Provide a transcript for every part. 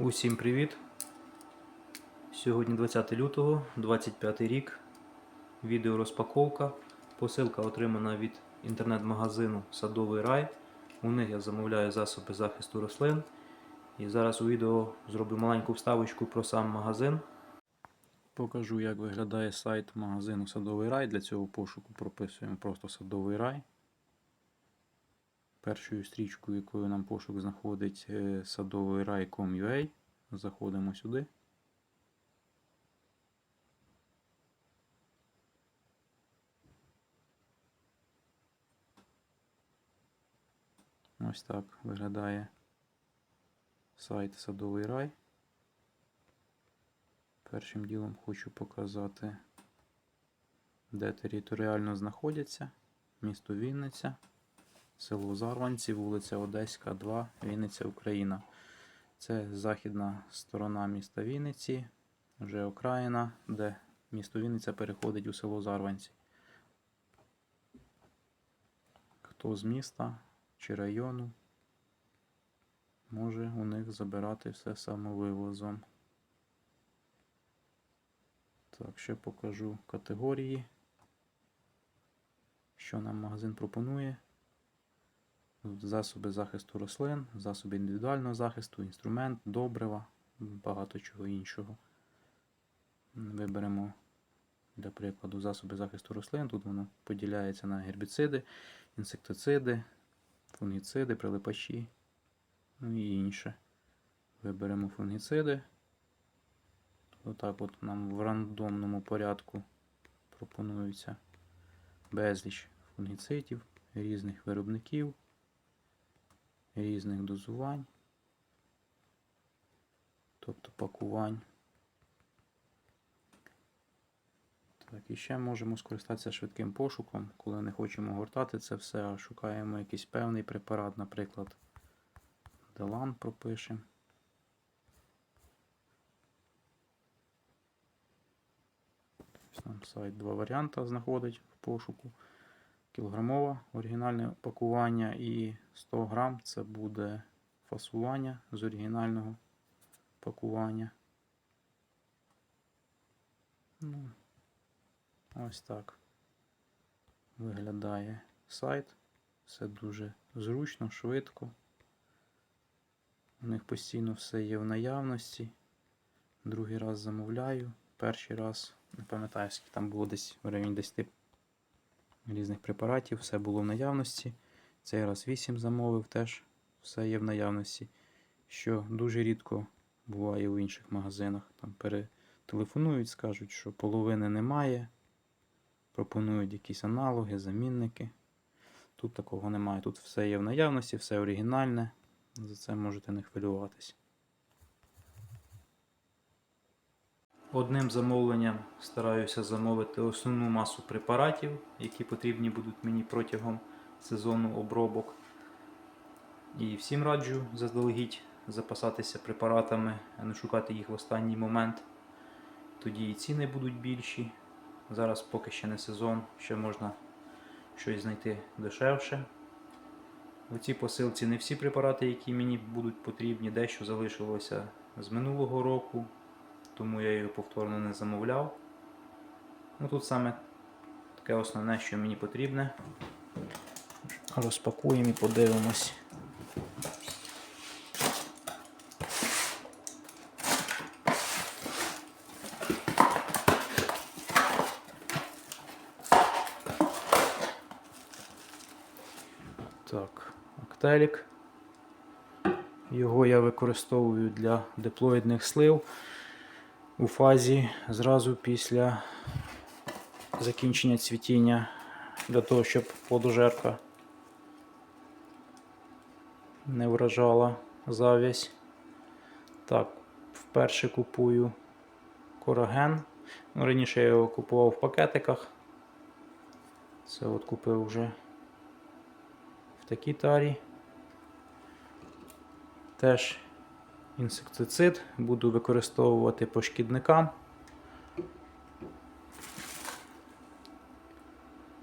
Усім привіт! Сьогодні 20 лютого, 25 рік. Відео розпаковка. Посилка отримана від інтернет-магазину Садовий рай. У них я замовляю засоби захисту рослин. І зараз у відео зроблю маленьку вставочку про сам магазин. Покажу, як виглядає сайт магазину Садовий рай. Для цього пошуку прописуємо просто Садовий рай. Першою стрічкою, якою нам пошук знаходить е, садовий рай.com.ua. Заходимо сюди. Ось так виглядає сайт Садовий рай. Першим ділом хочу показати, де територіально знаходяться. Місто Вінниця. Село Зарванці, вулиця Одеська, 2, Вінниця, Україна. Це західна сторона міста Вінниці, вже окраїна, де місто Вінниця переходить у село Зарванці. Хто з міста чи району може у них забирати все самовивозом. Так, ще покажу категорії, що нам магазин пропонує засоби захисту рослин, засоби індивідуального захисту, інструмент, добрива, багато чого іншого. Виберемо, для прикладу, засоби захисту рослин. Тут воно поділяється на гербіциди, інсектициди, фунгіциди, прилипачі, ну і інше. Виберемо фунгіциди. Отак от нам в рандомному порядку пропонується безліч фунгіцидів, різних виробників різних дозувань, тобто пакувань. Так, і ще можемо скористатися швидким пошуком, коли не хочемо гортати це все, а шукаємо якийсь певний препарат, наприклад, Делан пропишемо. Ось Нам сайт два варіанти знаходить в пошуку кілограмове оригінальне пакування і 100 грам це буде фасування з оригінального пакування. Ну, Ось так виглядає сайт. Все дуже зручно, швидко. У них постійно все є в наявності. Другий раз замовляю. Перший раз, не пам'ятаю, скільки там було десь в районі 10 різних препаратів, все було в наявності. Цей раз 8 замовив, теж все є в наявності. Що дуже рідко буває у інших магазинах. Там перетелефонують, скажуть, що половини немає. Пропонують якісь аналоги, замінники. Тут такого немає. Тут все є в наявності, все оригінальне. За це можете не хвилюватись. Одним замовленням стараюся замовити основну масу препаратів, які потрібні будуть мені протягом сезону обробок. І всім раджу заздалегідь запасатися препаратами, а не шукати їх в останній момент. Тоді і ціни будуть більші. Зараз поки ще не сезон, ще можна щось знайти дешевше. У цій посилці не всі препарати, які мені будуть потрібні, дещо залишилося з минулого року тому я її повторно не замовляв. Ну Тут саме таке основне, що мені потрібне. Розпакуємо і подивимось. Так, актелік. Його я використовую для диплоїдних слив у фазі зразу після закінчення цвітіння для того, щоб плодожерка не вражала зав'язь. Так, вперше купую кораген. Ну, Раніше я його купував в пакетиках. Це от купив вже в такій тарі. Теж інсектицид буду використовувати по шкідникам.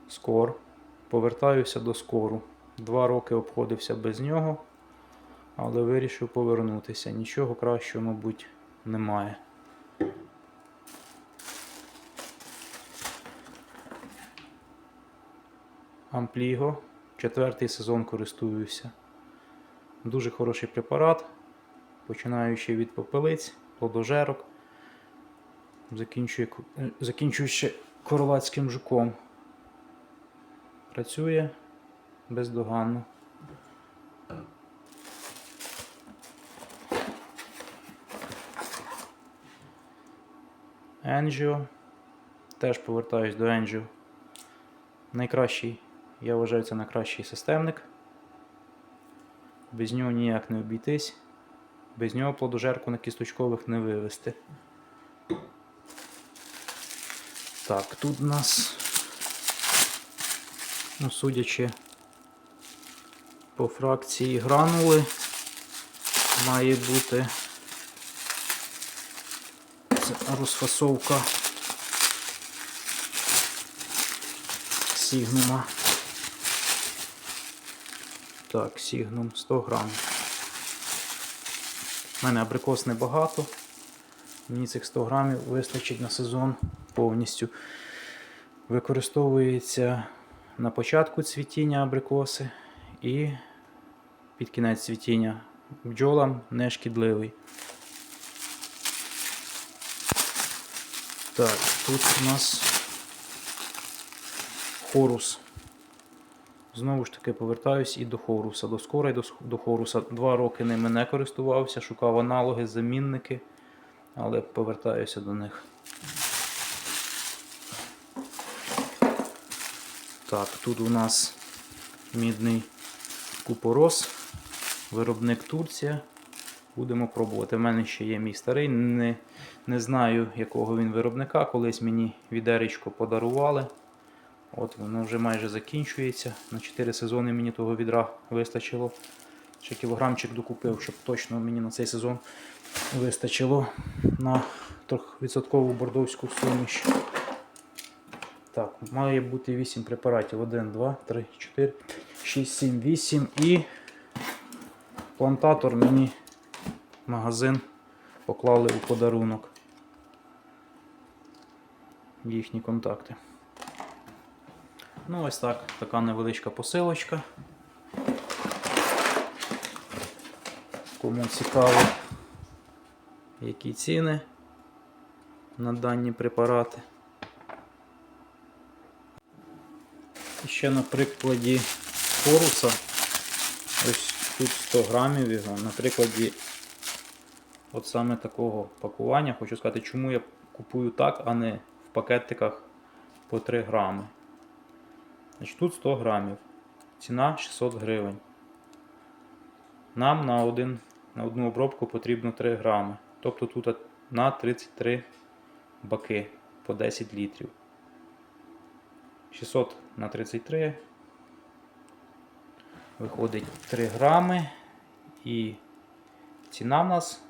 Скор. Повертаюся до скору. Два роки обходився без нього. але вирішив повернутися. Нічого кращого, мабуть, немає. Ампліго. Четвертий сезон користуюся. Дуже хороший препарат, починаючи від попелиць, плодожерок, е, закінчуючи королацьким жуком. Працює бездоганно. Енджіо. Теж повертаюсь до Енджіо. Найкращий, я вважаю, це найкращий системник. Без нього ніяк не обійтись. Без нього плодожерку на кісточкових не вивести. Так, тут у нас, ну, судячи по фракції гранули, має бути розфасовка Сігнума. Так, Сігнум 100 грам. У мене абрикос небагато. Мені цих 100 грамів вистачить на сезон повністю. Використовується на початку цвітіння абрикоси і під кінець цвітіння. Бджолам не шкідливий. Так, тут у нас хорус. Знову ж таки повертаюсь і до хоруса. До скора і до, хоруса. Два роки ними не користувався, шукав аналоги, замінники, але повертаюся до них. Так, тут у нас мідний купорос, виробник Турція. Будемо пробувати. У мене ще є мій старий, не, не знаю якого він виробника. Колись мені відеречко подарували. От воно вже майже закінчується. На 4 сезони мені того відра вистачило. Ще кілограмчик докупив, щоб точно мені на цей сезон вистачило на 3% бордовську суміш. Так, має бути 8 препаратів. 1, 2, 3, 4, 6, 7, 8 і плантатор мені магазин поклали у подарунок. Їхні контакти. Ну, ось так, така невеличка посилочка. Кому цікаво, які ціни на дані препарати. І ще на прикладі хоруса, ось тут 100 грамів його, на прикладі от саме такого пакування, хочу сказати, чому я купую так, а не в пакетиках по 3 грами. Значить, тут 100 грамів. Ціна 600 гривень. Нам на, один, на одну обробку потрібно 3 грами. Тобто тут на 33 баки по 10 літрів. 600 на 33. Виходить 3 грами. І ціна в нас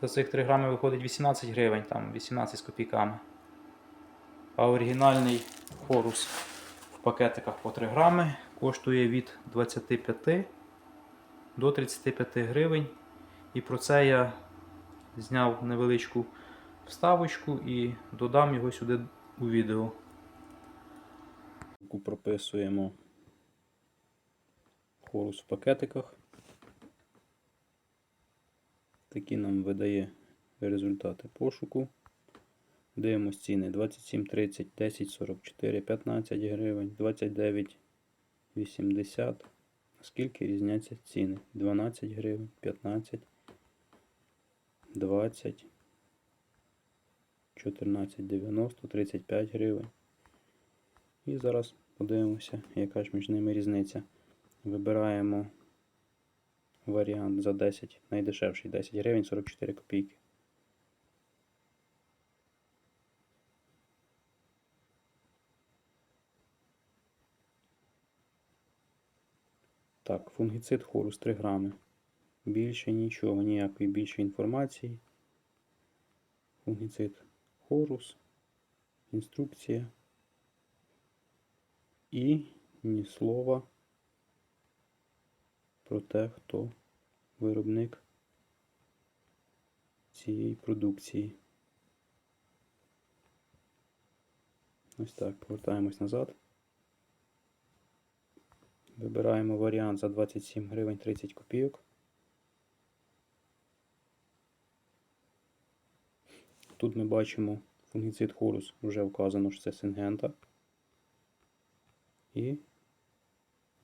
за цих 3 грами виходить 18 гривень, там 18 з копійками. А оригінальний хорус в пакетиках по 3 грами коштує від 25 до 35 гривень. І про це я зняв невеличку вставочку і додам його сюди у відео. Прописуємо хорус в пакетиках. Такі нам видає результати пошуку. Дивимось ціни 27, 30, 10, 44, 15 гривень, 29, 80. Наскільки різняться ціни? 12 гривень, 15, 20, 14, 90, 35 гривень. І зараз подивимося, яка ж між ними різниця. Вибираємо варіант за 10, найдешевший 10 гривень 44 копійки. Так, фунгіцид хорус 3 грами. Більше нічого, ніякої більше інформації. Фунгіцид хорус, інструкція. І ні слова про те, хто виробник цієї продукції. Ось так, повертаємось назад. Вибираємо варіант за 27 гривень 30 копійок. Тут ми бачимо фунгіцид хорус, вже вказано, що це сингента. І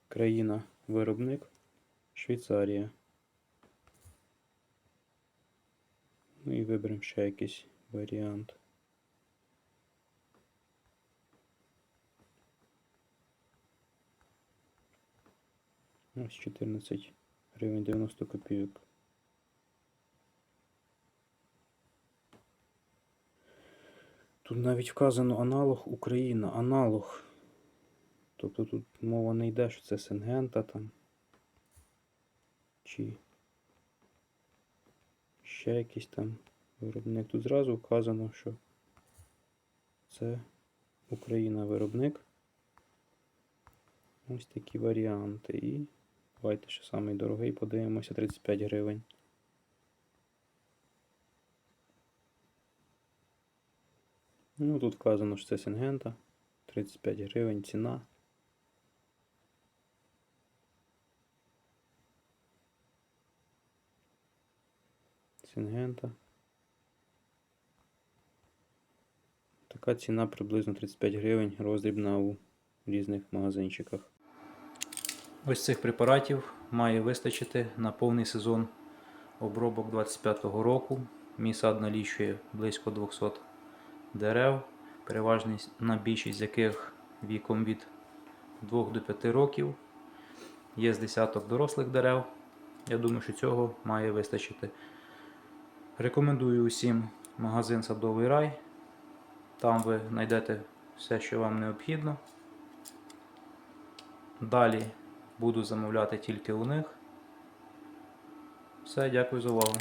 країна виробник Швейцарія. Ну і виберемо ще якийсь варіант. Ось 14 гривень 90 копійок. Тут навіть вказано аналог Україна, аналог. Тобто тут мова не йде, що це Сингента там. Чи ще якийсь там виробник. Тут зразу вказано, що це Україна виробник. Ось такі варіанти. І давайте ще самий дорогий, подивимося 35 гривень. Ну, тут вказано, що це Сингента. 35 гривень ціна. Сингента. Така ціна приблизно 35 гривень роздрібна у різних магазинчиках. Ось цих препаратів має вистачити на повний сезон обробок 25-го року. Мій сад налічує близько 200 дерев, переважна більшість з яких віком від 2 до 5 років. Є з десяток дорослих дерев. Я думаю, що цього має вистачити. Рекомендую усім магазин Садовий рай. Там ви знайдете все, що вам необхідно. Далі буду замовляти тільки у них. Все, дякую за увагу.